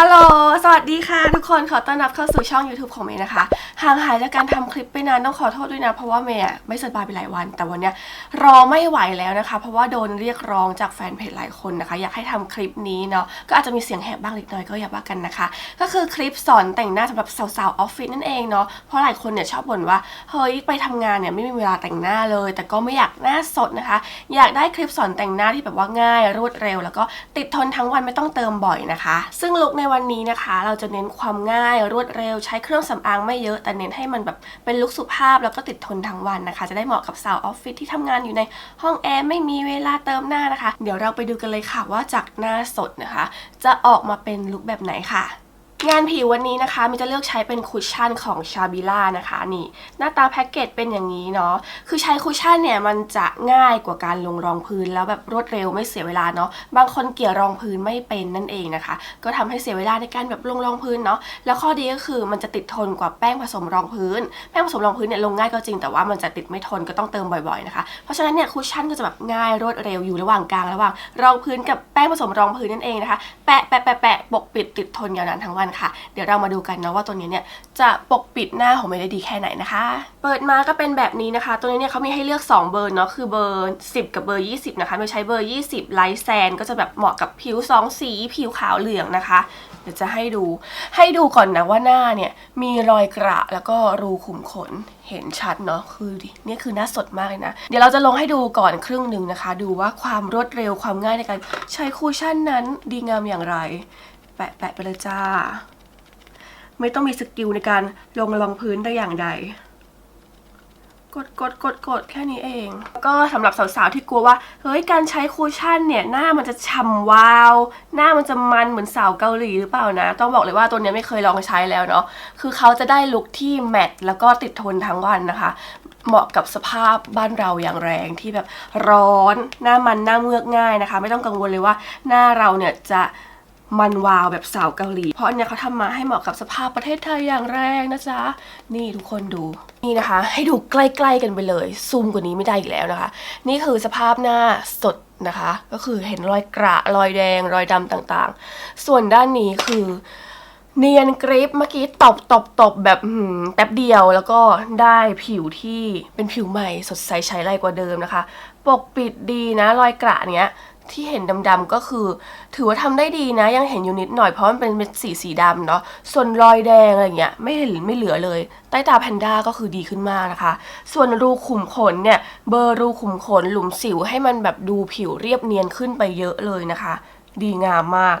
ฮัลโหล สวัสดีค่ะ ทุกคน ขอต้อนรับเข้าสู่ช่อง YouTube ของเมย์นะคะ ห่างหายจากการทำคลิปไปนานต้องขอโทษด้วยนะ เพราะว่าเมย์ไม่สบายไปหลายวัน แต่วันเนี้ยรอไม่ไหวแล้วนะคะ เพราะว่าโดนเรียกร้องจากแฟนเพจหลายคนนะคะ อยากให้ทำคลิปนี้เนาะ ก็อาจจะมีเสียงแหบบ้างเล็กน้อยก็อย่าว่ากันนะคะ ก็คือคลิปสอนแต่งหน้าสำหรับสาวๆออฟฟิศนั่นเองเนาะ เพราะหลายคนเนี่ยชอบบ่นว่า เฮ้ยไปทำงานเนี่ยไม่มีเวลาแต่งหน้าเลย แต่ก็ไม่อยากหน้าสดนะคะ อยากได้คลิปสอนแต่งหน้าที่แบบว่าง่าย รวดเร็ว แล้วก็ติดทนทั้งวันไม่ต้องเติมบ่อยนะคะ ซึ่งลุคในวันนี้นะคะ เราจะเน้นความง่ายรวดเร็ว ใช้เครื่องสำอางไม่เยอะ แต่เน้นให้มันแบบเป็นลุคสุภาพแล้วก็ติดทนทั้งวันนะคะ จะได้เหมาะกับสาวออฟฟิศที่ทำงานอยู่ในห้องแอร์ไม่มีเวลาเติมหน้านะคะ เดี๋ยวเราไปดูกันเลยค่ะว่าจากหน้าสดนะคะ จะออกมาเป็นลุคแบบไหนค่ะ งานผิววันนี้นะคะมิจะเลือกใช้เป็นคุชชั่นของชาบิล่านะคะนี่ หน้าตาแพ็กเกจเป็นอย่างนี้เนาะคือใช้คุชชั่นเนี่ยมันจะง่ายกว่าการลงรองพื้นแล้วแบบรวดเร็วไม่เสียเวลาเนาะบางคนเกลี่ยรองพื้นไม่เป็นนั่นเองนะคะ ก็ทำให้เสียเวลาในการแบบลงรองพื้นเนาะแล้วข้อดีก็คือมันจะติดทนกว่าแป้งผสมรองพื้น แป้งผสมรองพื้นเนี่ยลงง่ายก็จริงแต่ว่ามันจะติดไม่ทนก็ต้องเติมบ่อยๆนะคะเพราะฉะนั้นเนี่ยคุชชั่นก็จะแบบง่ายรวดเร็วอยู่ระหว่างกลางระหว่างรองพื้นกับแป้งผสมรองพื้นนั่นเองนะคะแปะแปะแปะแปะปกปิดติดทนยาวนานทั้งวันค่ะ เดี๋ยวเรามาดูกันนะว่าตัวนี้เนี่ยจะปกปิดหน้าของเมย์ได้ดีแค่ไหนนะคะ เปิดมาก็เป็นแบบนี้นะคะ ตัวนี้เนี่ยเขามีให้เลือก 2 เบอร์เนาะคือเบอร์ 10 กับเบอร์ 20 นะคะเมย์ใช้เบอร์ 20 ไลท์แซนก็จะแบบเหมาะกับผิวสองสีผิวขาวเหลืองนะคะ เดี๋ยวจะให้ดู ให้ดูก่อนนะว่าหน้าเนี่ยมีรอยกระแล้วก็รูขุมขนเห็นชัดเนาะคือดินี่คือหน้าสดมากเลยนะ เดี๋ยวเราจะลงให้ดูก่อนครึ่งหนึ่งนะคะ ดูว่าความรวดเร็วความง่ายในการใช้คูชั่นนั้นดีงามอย่างไร แปะแปะไปเลยจ้า ไม่ต้องมีสกิลในการลงรองพื้นได้อย่างใด กดกดกดกดแค่นี้เอง ก็สำหรับสาวๆที่กลัวว่า เฮ้ย การใช้คูชั่นเนี่ย หน้ามันจะฉ่ำวาว หน้ามันจะมันเหมือนสาวเกาหลีหรือเปล่านะ ต้องบอกเลยว่าตัวนี้ไม่เคยลองใช้แล้วเนาะคือเขาจะได้ลุคที่แมตต์แล้วก็ติดทนทั้งวันนะคะเหมาะกับสภาพบ้านเราอย่างแรงที่แบบร้อน หน้ามันหน้าเมือกง่ายนะคะ ไม่ต้องกังวลเลยว่าหน้าเราเนี่ยจะ มันวาวแบบสาวเกาหลี เพราะอันเนี้ยเขาทำมาให้เหมาะกับสภาพประเทศไทยอย่างแรงนะจ๊ะ นี่ทุกคนดู นี่นะคะ ให้ดูใกล้ๆกันไปเลย ซูมกว่านี้ไม่ได้อีกแล้วนะคะ นี่คือสภาพหน้าสดนะคะ ก็คือเห็นรอยกระรอยแดง รอยดำต่างๆ ส่วนด้านนี้คือเนียนกริปเมื่อกี้ตบตบตบแบบหืมแป๊บเดียวแล้วก็ได้ผิวที่เป็นผิวใหม่สดใสใช้ไรกว่าเดิมนะคะ ปกปิดดีนะรอยกระเนี้ย ที่เห็นดำๆก็คือ ถือว่าทำได้ดีนะ ยังเห็นอยู่นิดหน่อยเพราะมันเป็นเม็ดสีสีดำเนาะส่วนรอยแดงอะไรเงี้ยไม่เห็นไม่เหลือเลย ใต้ตาแพนด้าก็คือดีขึ้นมากนะคะ ส่วนรูขุมขนเนี่ย เบอร์รูขุมขนหลุมสิวให้มันแบบดูผิวเรียบเนียนขึ้นไปเยอะเลยนะคะ ดีงามมาก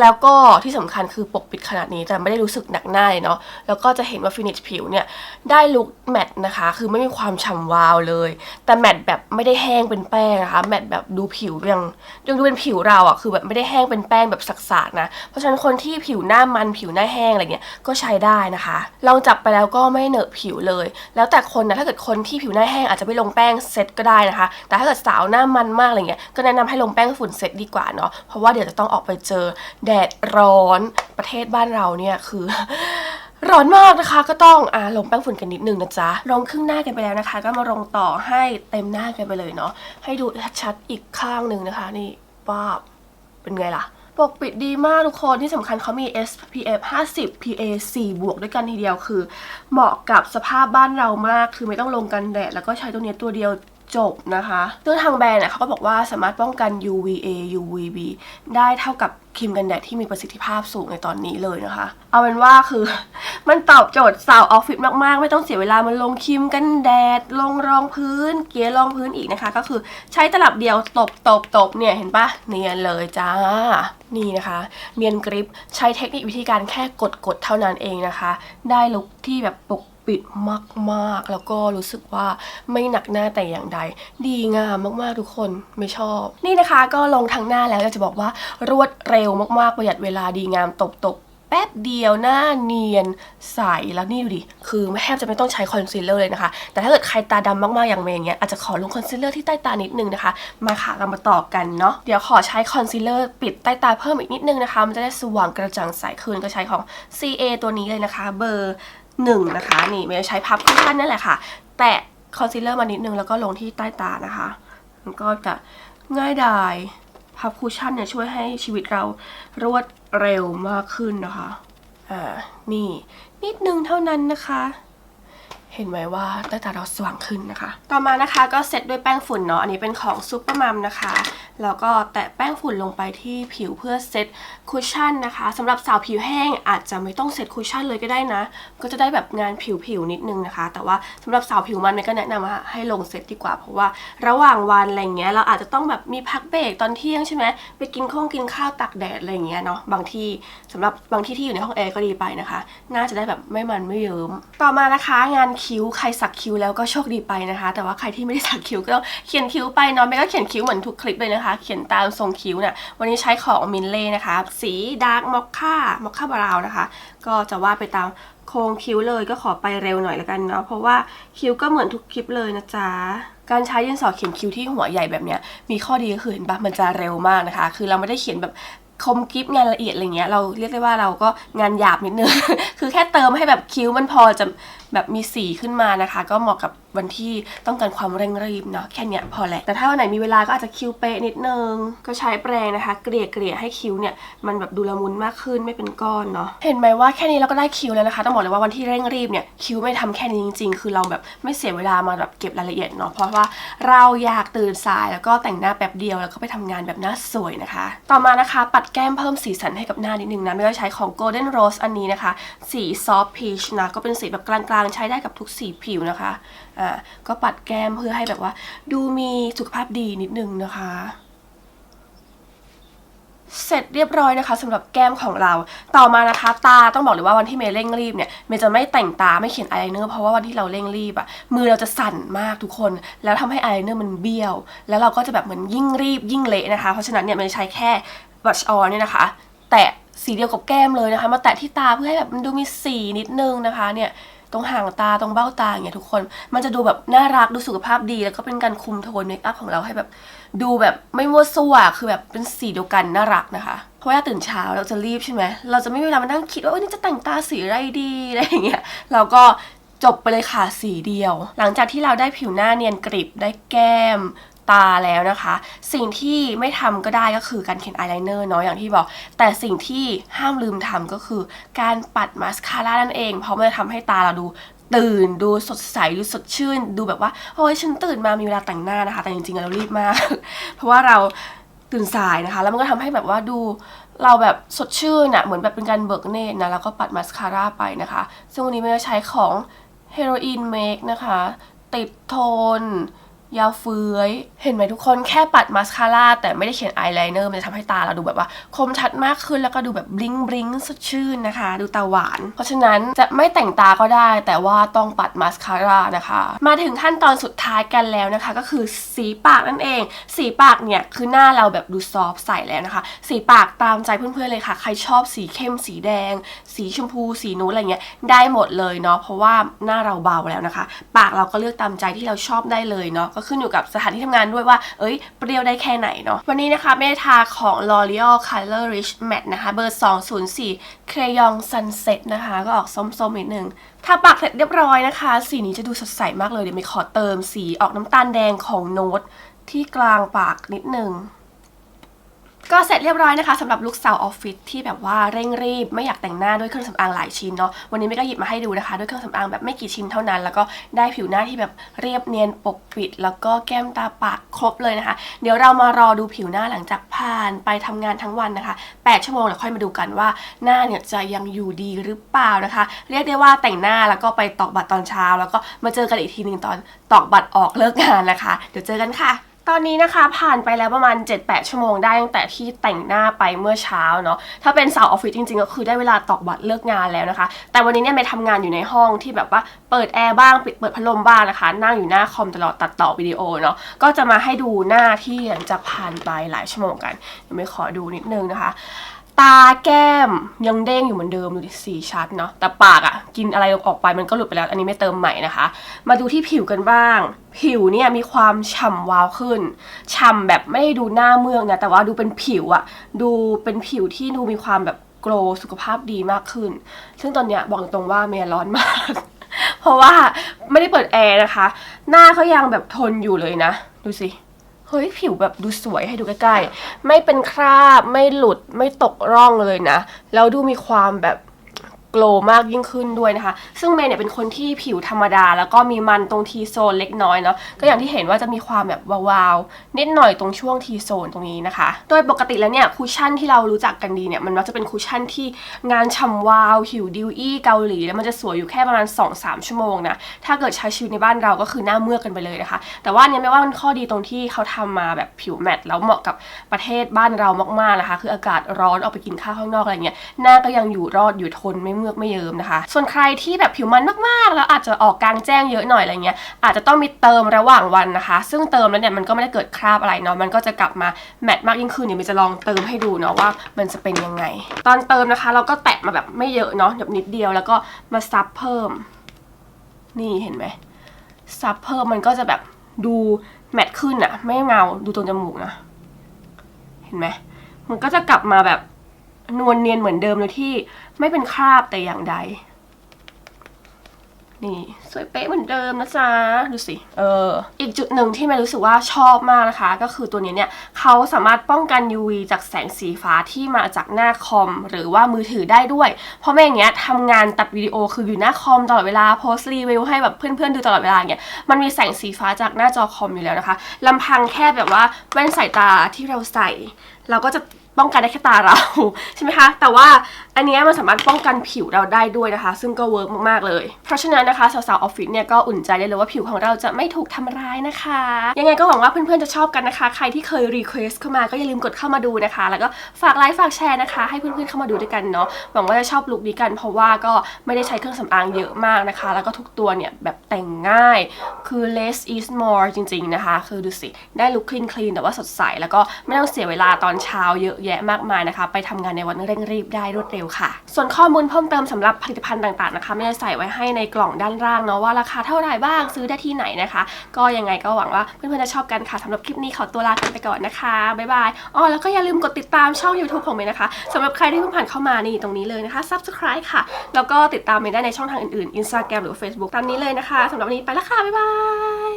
แล้วก็ที่สำคัญคือปกปิดขนาดนี้แต่ไม่ได้รู้สึกหนักหน้าเลยเนาะแล้วก็จะเห็นว่าฟินิชผิวเนี่ยได้ลุคแมตต์นะคะ คือไม่มีความฉ่ำวาวเลย แต่แมตต์แบบไม่ได้แห้งเป็นแป้งนะคะแมตต์แบบดูผิวยังยังดูเป็นผิวเราอะ่ะคือแบบไม่ได้แห้งเป็นแป้งแบบสักๆนะ เพราะฉะนั้นคนที่ผิวหน้ามันผิวหน้าแห้งอะไรเงี้ยก็ใช้ได้นะคะลองจับไปแล้วก็ไม่เหนอะผิวเลย แล้วแต่คนนะถ้าเกิดคนที่ผิวหน้าแห้งอาจจะไม่ลงแป้งเซตก็ได้นะคะ แต่ถ้าเกิดสาวหน้ามันมากอะไรเงี้ยก็แนะนำให้ลงแป้งฝุ่นเซตดีกว่าเนาะเพราะว่าเดี๋ยวจะต้องออกไปเจอแดดร้อนประเทศบ้านเราเนี่ยคือร้อนมากนะคะก็ต้องอ่าลงแป้งฝุ่นกันนิดนึงนะจ๊ะลงครึ่งหน้ากันไปแล้วนะคะ ก็มาลงต่อให้เต็มหน้ากันไปเลยเนาะให้ดูชัดอีกข้างหนึ่งนะคะ นี่ป้าบเป็นไงล่ะปกปิดดีมากทุกคนที่สำคัญเขามี SPF 50 PA 4 บวกด้วยกันทีเดียวคือ เหมาะกับสภาพบ้านเรามากคือไม่ต้องลงกันแดดแล้วก็ใช้ตัวเนี้ยตัวเดียว จบนะคะซึ่งทางแบรนด์เนี่ยเขาก็บอกว่าสามารถป้องกัน UVA UVB ได้เท่ากับครีมกันแดดที่มีประสิทธิภาพสูงในตอนนี้เลยนะคะ เอาเป็นว่าคือ มันตอบโจทย์สาวออฟฟิศมากๆ ไม่ต้องเสียเวลามันลงครีมกันแดด ลงรองพื้น เกลี่ยรองพื้นอีกนะคะ ก็คือใช้ตลับเดียวตบตบตบเนี่ยเห็นปะเนียนเลยจ้า นี่นะคะ เนียนกริปใช้เทคนิควิธีการแค่กดกดเท่านั้นเองนะคะ ได้ลุคที่แบบปก ปิดมากๆ แล้วก็รู้สึกว่าไม่หนักหน้าแต่อย่างใด ดีงามมากๆทุกคนไม่ชอบ นี่นะคะก็ลงทางหน้าแล้วอยากจะบอกว่ารวดเร็วมากๆประหยัดเวลาดีงามตบตบๆแป๊บเดียวหน้าเนียนใสแล้วนี่ดูดิ คือแทบจะไม่ต้องใช้คอนซีลเลอร์เลยนะคะ แต่ถ้าเกิดใครตาดำมากๆอย่างเมย์อย่างเงี้ยอาจจะขอลงคอนซีลเลอร์ที่ใต้ตานิดนึงนะคะ มาค่ะเรามาต่อกันเนาะเดี๋ยวขอใช้คอนซีลเลอร์ปิดใต้ตาเพิ่มอีกนิดนึงนะคะ มันจะได้สว่างกระจ่างใสขึ้นก็ใช้ของ CA ตัวนี้เลยนะคะ เบอร์ หนึ่งนะคะ นี่เมย์ใช้พับคู่กันนั่นแหละค่ะ แตะคอนซีลเลอร์มานิดนึงแล้วก็ลงที่ใต้ตานะคะ มันก็จะง่ายดายพับคูชั่นเนี่ยช่วยให้ชีวิตเรารวดเร็วมากขึ้นนะคะ อ่า นี่นิดนึงเท่านั้นนะคะ เห็นไหมว่าใต้ตาเราสว่างขึ้นนะคะ ต่อมานะคะก็เซตด้วยแป้งฝุ่นเนาะ อันนี้เป็นของซูเปอร์มัมนะคะ แล้วก็แตะแป้งฝุ่นลงไปที่ผิวเพื่อเซตคุชชั่นนะคะสำหรับสาวผิวแห้งอาจจะไม่ต้องเซตคุชชั่นเลยก็ได้นะ ก็จะได้แบบงานผิวๆนิดนึงนะคะ แต่ว่าสำหรับสาวผิวมันเนี่ยก็แนะนำว่าให้ลงเซตดีกว่า เพราะว่าระหว่างวันอะไรเงี้ยเราอาจจะต้องแบบมีพักเบรกตอนเที่ยงใช่ไหมไปกินข้องกินข้าวตักแดดอะไรเงี้ยเนาะ บางที่สำหรับบางที่ที่อยู่ในห้องแอร์ก็ดีไปนะคะ น่าจะได้แบบไม่มันไม่เยิ้ม ต่อมานะคะงานคิ้ว ใครสักคิ้วแล้วก็โชคดีไปนะคะ แต่ว่าใครที่ไม่ได้สักคิ้วก็เขียนคิ้วไปเนาะไม่ก็เขียนคิ้วเหมือนทุกคลิปเลยนะคะ เขียนตามทรงคิ้วเนี่ยวันนี้ใช้ของมินเล่นะคะ สีดาร์กมอคค่ามอคค่าบราวน์นะคะ ก็จะวาดไปตามโครงคิ้วเลยก็ขอไปเร็วหน่อยละกันเนาะเพราะว่าคิ้วก็เหมือนทุกคลิปเลยนะจ๊ะการใช้ดินสอเขียนคิ้วที่หัวใหญ่แบบเนี้ยมีข้อดีก็คือเห็นปะมันจะเร็วมากนะคะ คือเราไม่ได้เขียนแบบคมกริบงานละเอียดอะไรเงี้ยเราเรียกได้ว่าเราก็งานหยาบนิดนึง คือแค่เติมให้แบบคิ้วมันพอจะ แบบมีสีขึ้นมานะคะ ก็เหมาะกับวันที่ต้องการความเร่งรีบเนาะแค่เนี้ยพอแหละ แต่ถ้าวันไหนมีเวลาก็อาจจะคิ้วเป๊ะนิดนึง ก็ใช้แปรงนะคะ เกลี่ยเกลี่ยให้คิ้วเนี่ยมันแบบดูละมุนมากขึ้นไม่เป็นก้อนเนาะเห็นไหมว่าแค่นี้เราก็ได้คิ้วแล้วนะคะ ต้องบอกเลยว่าวันที่เร่งรีบเนี่ยคิ้วไม่ทำแค่นี้จริง ๆ คือเราแบบไม่เสียเวลามาแบบเก็บรายละเอียดเนาะเพราะว่าเราอยากตื่นสายแล้วก็แต่งหน้าแป๊บเดียวแล้วก็ไปทำงานแบบหน้าสวยนะคะ ต่อมานะคะ ปัดแก้มเพิ่มสีสันให้กับหน้านิดนึงนะไม่ว่าใช้ของ Golden Rose อันนี้นะคะ สี Soft Peach นะก็เป็นสีแบบกลางๆใช้ได้กับทุกสีผิวนะคะ อ่า ก็ปัดแก้มเพื่อให้แบบว่า ดูมีสุขภาพดีนิดนึงนะคะ เสร็จเรียบร้อยนะคะสำหรับแก้มของเรา ต่อมานะคะตาต้องบอกเลยว่าวันที่เมย์เร่งรีบเนี่ยเมย์จะไม่แต่งตาไม่เขียนอายไลเนอร์เพราะว่าวันที่เราเร่งรีบอะมือเราจะสั่นมากทุกคน แล้วทำให้อายไลเนอร์มันเบี้ยว แล้วเราก็จะแบบเหมือนยิ่งรีบยิ่งเละนะคะ เพราะฉะนั้นเนี่ยเมย์ใช้แค่บัชออนเนี่ยนะคะ แตะสีเดียวกับแก้มเลยนะคะ มาแตะที่ตาเพื่อให้แบบมันดูมีสีนิดนึงนะคะเนี่ย ตรงห่างตาตรงเบ้าตาอย่างเงี้ยทุกคน มันจะดูแบบน่ารักดูสุขภาพดี แล้วก็เป็นการคุมโทนเมคอัพของเราให้แบบดูแบบไม่มั่วซั่วคือแบบเป็นสีเดียวกันน่ารักนะคะเพราะว่าตื่นเช้าเราจะรีบใช่ไหมเราจะไม่มีเวลามานั่งคิดว่าวันนี้จะแต่งตาสีอะไรดีอะไรอย่างเงี้ยเราก็จบไปเลยค่ะสีเดียว หลังจากที่เราได้ผิวหน้าเนียนกริบได้แก้ม ตาแล้วนะคะ สิ่งที่ไม่ทำก็ได้ก็คือการเขียนอายไลเนอร์เนาะอย่างที่บอก แต่สิ่งที่ห้ามลืมทำก็คือการปัดมาสคาร่านั่นเอง เพราะมันจะทำให้ตาเราดูตื่นดูสดใสดูสดชื่น ดูแบบว่าโอ้ยฉันตื่นมามีเวลาแต่งหน้านะคะ แต่จริงๆเรารีบมาก เพราะว่าเราตื่นสายนะคะ แล้วมันก็ทำให้แบบว่าดูเราแบบสดชื่นอะเหมือนแบบเป็นการเบิกเนตรนะแล้วก็ปัดมาสคาร่าไปนะคะ ซึ่งวันนี้ไม่ได้ใช้ของเฮโรอีนเมคนะคะ ติดโทน ยาวเฟื้อย เห็นไหมทุกคนแค่ปัดมาสคาร่าแต่ไม่ได้เขียนอายไลเนอร์มันจะทำให้ตาเราดูแบบว่า คมชัดมากขึ้นแล้วก็ดูแบบบลิงบลิงสดชื่นนะคะ ดูตาหวาน เพราะฉะนั้นจะไม่แต่งตาก็ได้ แต่ว่าต้องปัดมาสคาร่านะคะ มาถึงขั้นตอนสุดท้ายกันแล้วนะคะ ก็คือสีปากนั่นเอง สีปากเนี่ยคือหน้าเราแบบดูซอฟต์ใสแล้วนะคะ สีปากตามใจเพื่อนๆเลยค่ะ ใครชอบสีเข้มสีแดง สีชมพู สีนู้นอะไรเงี้ยได้หมดเลยเนาะเพราะว่าหน้าเราเบาแล้วนะคะ ปากเราก็เลือกตามใจที่เราชอบได้เลยเนาะก็ขึ้นอยู่กับสถานที่ทำงานด้วยว่า เอ้ย เปรี้ยวได้แค่ไหนเนาะ วันนี้นะคะไม่ได้ทาของ L'Oreal Color Rich Matte นะคะ เบอร์ 204 Crayon Sunset นะคะ ก็ออกส้มๆนิดนึงทาปากเสร็จเรียบร้อยนะคะ สีนี้จะดูสดใสมากเลย เดี๋ยวไม่ขอเติมสีออกน้ำตาลแดงของโน้ตที่กลางปากนิดนึง ก็เสร็จเรียบร้อยนะคะสำหรับลูกสาวออฟฟิศที่แบบว่าเร่งรีบ ไม่อยากแต่งหน้าด้วยเครื่องสำอางหลายชิ้นเนาะวันนี้ไม่ก็หยิบมาให้ดูนะคะ ด้วยเครื่องสำอางแบบไม่กี่ชิ้นเท่านั้น แล้วก็ได้ผิวหน้าที่แบบเรียบเนียนปกปิด แล้วก็แก้มตาปากครบเลยนะคะ เดี๋ยวเรามารอดูผิวหน้าหลังจากผ่านไปทำงานทั้งวันนะคะ 8 ชั่วโมงแล้วค่อยมาดูกันว่าหน้าเนี่ยจะยังอยู่ดีหรือเปล่านะคะ เรียกได้ว่าแต่งหน้าแล้วก็ไปตอกบัตรตอนเช้า แล้วก็มาเจอกันอีกทีหนึ่งตอนตอกบัตรออกเลิกงานนะคะ เดี๋ยวเจอกันค่ะ ตอนนี้นะคะผ่านไปแล้วประมาณ 7-8 ชั่วโมงได้ตั้งแต่ที่แต่งหน้าไปเมื่อเช้าเนาะถ้าเป็นสาวออฟฟิศจริงๆ ก็คือได้เวลาตอกบัตรเลิกงานแล้วนะคะ แต่วันนี้เนี่ยไปทำงานอยู่ในห้องที่แบบว่าเปิดแอร์บ้างปิดเปิดพัดลมบ้างนะคะ นั่งอยู่หน้าคอมตลอดตัดต่อวิดีโอเนาะก็จะมาให้ดูหน้าที่หลังจากผ่านไปหลายชั่วโมงกันเดี๋ยวเมย์ขอดูนิดนึงนะคะ ตาแก้มยังเด้งอยู่เหมือนเดิมดูดิสีชัดเนาะแต่ปากอะ่ะ กินอะไรออกไปมันก็หลุดไปแล้ว อันนี้ไม่เติมใหม่นะคะ มาดูที่ผิวกันบ้าง ผิวเนี่ยมีความฉ่ำวาวขึ้นฉ่ำแบบไม่ได้ดูหน้าเมืองนะแต่ว่าดูเป็นผิวอะดูเป็นผิวที่ดูมีความแบบโกลสุขภาพดีมากขึ้น ซึ่งตอนเนี้ยบอกตรงว่าเมย์ร้อนมาก เพราะว่าไม่ได้เปิดแอร์นะคะ หน้าเขายังแบบทนอยู่เลยนะ ดูสิ ฮ้ยผิวแบบดูสวยให้ดูใกล้ๆ ไม่เป็นคราบไม่หลุดไม่ตกร่องเลยนะ แล้วดูมีความแบบ โกลมากยิ่งขึ้นด้วยนะคะ ซึ่งเมย์เนี่ยเป็นคนที่ผิวธรรมดา แล้วก็มีมันตรงทีโซนเล็กน้อยเนาะ ก็อย่างที่เห็นว่าจะมีความแบบวาวๆนิดหน่อยตรงช่วงทีโซนตรงนี้นะคะ โดยปกติแล้วเนี่ยคุชชั่นที่เรารู้จักกันดีเนี่ยมันมักจะเป็นคุชชั่นที่งานฉ่ำวาวผิวดิวอี้เกาหลี แล้วมันจะสวยอยู่แค่ประมาณ 2-3 ชั่วโมงนะ ถ้าเกิดใช้ชีวิตในบ้านเราก็คือหน้าเมือกกันไปเลยนะคะ แต่ว่านเนี่ยไม่ว่ามันข้อดีตรงที่เขาทำมาแบบผิวแมตต์แล้วเหมาะกับประเทศบ้านเรามากๆนะคะ คืออากาศร้อนออกไปกินข้าวข้างนอกอะไรเงี้ยหน้าก็ยังอยู่รอดอยู่ทนไม่เือกไม่เยิ้มนะคะ ส่วนใครที่แบบผิวมันมากๆ แล้วอาจจะออกกลางแจ้งเยอะหน่อยอะไรเงี้ยอาจจะต้องมีเติมระหว่างวันนะคะ ซึ่งเติมแล้วเนี่ยมันก็ไม่ได้เกิดคราบอะไรเนาะมันก็จะกลับมาแมตมากยิ่งขึ้นเดี๋ยวมินจะลองเติมให้ดูเนาะว่ามันจะเป็นยังไง ตอนเติมนะคะ เราก็แตะมาแบบไม่เยอะเนาะแบบนิดเดียวแล้วก็มาซับเพิ่ม นี่เห็นไหมซับเพิ่มมันก็จะแบบดูแมตขึ้นอะไม่เงาดูตรงจมูกนะ เห็นไหมมันก็จะกลับมาแบบ นวลเนียนเหมือนเดิมโดยที่ไม่เป็นคราบแต่อย่างใด นี่สวยเป๊ะเหมือนเดิมนะจ๊ะ ดูสิ เออ อีกจุดหนึ่งที่แม่รู้สึกว่าชอบมากนะคะ ก็คือตัวนี้เนี่ยเขาสามารถป้องกัน UV จากแสงสีฟ้าที่มาจากหน้าคอม หรือว่ามือถือได้ด้วย เพราะแม่อย่างเงี้ยทำงานตัดวิดีโอคืออยู่หน้าคอมตลอดเวลาโพสต์รีวิวให้แบบเพื่อนๆดูตลอดเวลาเงี้ยมันมีแสงสีฟ้าจากหน้าจอคอมอยู่แล้วนะคะลำพังแค่แบบว่าแว่นสายตาที่เราใส่ เราก็จะ ป้องกันได้แค่ตาเรา ใช่ไหมคะ แต่ว่า อันนี้มันสามารถป้องกันผิวเราได้ด้วยนะคะ ซึ่งก็เวิร์กมากๆเลย เพราะฉะนั้นนะคะสาวๆออฟฟิศเนี่ยก็อุ่นใจได้เลยว่าผิวของเราจะไม่ถูกทำร้ายนะคะ ยังไงก็หวังว่าเพื่อนๆจะชอบกันนะคะ ใครที่เคยรีเควสเข้ามาก็อย่าลืมกดเข้ามาดูนะคะ แล้วก็ฝากไลค์ฝากแชร์นะคะ ให้เพื่อนๆเข้ามาดูด้วยกันเนาะหวังว่าจะชอบลุคนี้กัน เพราะว่าก็ไม่ได้ใช้เครื่องสำอางเยอะมากนะคะ แล้วก็ทุกตัวเนี่ยแบบแต่งง่าย คือ less is more จริง ๆนะคะ คือดูสิได้ลุคคลีนคลีนแต่ว่าสดใสแล้วก็ไม่ต้องเสียเวลาตอนเช้าเยอะแยะมากมายนะคะ ไปทำงานในวันเร่งรีบได้รวดเร็วค่ะ ส่วนข้อมูลเพิ่มเติมสำหรับผลิตภัณฑ์ต่างๆนะคะไม่ได้ใส่ไว้ให้ในกล่องด้านล่างเนาะว่าราคาเท่าไหร่บ้างซื้อได้ที่ไหนนะคะ ก็ยังไงก็หวังว่าเพื่อนๆจะชอบกันค่ะสำหรับคลิปนี้ขอตัวลากันไปก่อนนะคะบ๊ายบายอ๋อแล้วก็อย่าลืมกดติดตามช่อง YouTube ของเมย์นะคะสำหรับใครที่เพิ่งผ่านเข้ามานี่ตรงนี้เลยนะคะ subscribe ค่ะ แล้วก็ติดตามเมย์ได้ในช่องทางอื่นๆ Instagram หรือ Facebook ตามนี้เลยนะคะสำหรับวันนี้ไปแล้วค่ะบ๊ายบาย